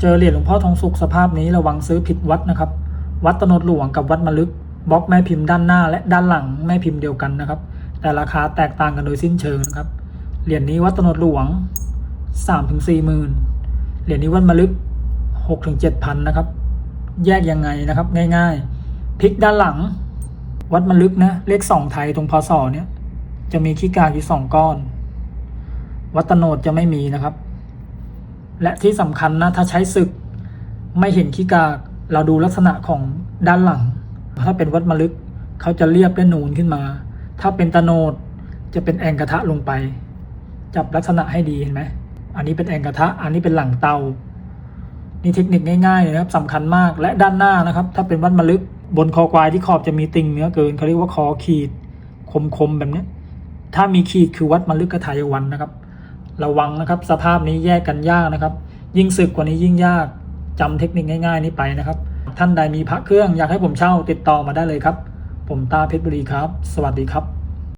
เจอเหรียญหลวงพ่อทองสุขสภาพนี้ระวังซื้อผิดวัดนะครับ วัดตนดหลวงกับวัดมะลึกบล็อกแม่พิมพ์ด้านหน้าและด้านหลังแม่พิมพ์เดียวกันนะครับ แต่ราคาแตกต่างกันโดยสิ้นเชิงนะครับ เหรียญนี้วัดตนดหลวง3ามถึงสี่หมื่นเหรียญนี้วัดมะลึก6กถึงเจ็ดพันนะครับ แยกยังไงนะครับง่ายๆพลิกด้านหลัง วัดมะลึกนะเลขสองไทยตรงพศเนี่ยจะมีขี้กากอยู่สองก้อน วัดตโนดจะไม่มีนะครับ และที่สำคัญนะถ้าใช้ศึก ไม่เห็นขี้กากเราดูลักษณะของด้านหลัง ถ้าเป็นวัดมลึกเขาจะเรียบและนูนขึ้นมา ถ้าเป็นตะโนดจะเป็นแองกระทะลงไป จับลักษณะให้ดีเห็นไหมอันนี้เป็นแองกระทะ อันนี้เป็นหลังเตา นี่เทคนิคง่ายๆเลยนะครับสำคัญมากและด้านหน้านะครับ ถ้าเป็นวัดมลึกบนคอควายที่ขอบจะมีติ่งเนื้อเกินเขาเรียกว่าคอขีดคมๆแบบนี้ถ้ามีขีดคือวัดมลึกกทายวันนะครับ ระวังนะครับ สภาพนี้แยกกันยากนะครับ ยิ่งศึกกว่านี้ยิ่งยากจำเทคนิคง่าย ๆ นี้ไปนะครับ ท่านใดมีพระเครื่องอยากให้ผมเช่าติดต่อมาได้เลยครับ ผมตาเพชรบุรีครับ สวัสดีครับ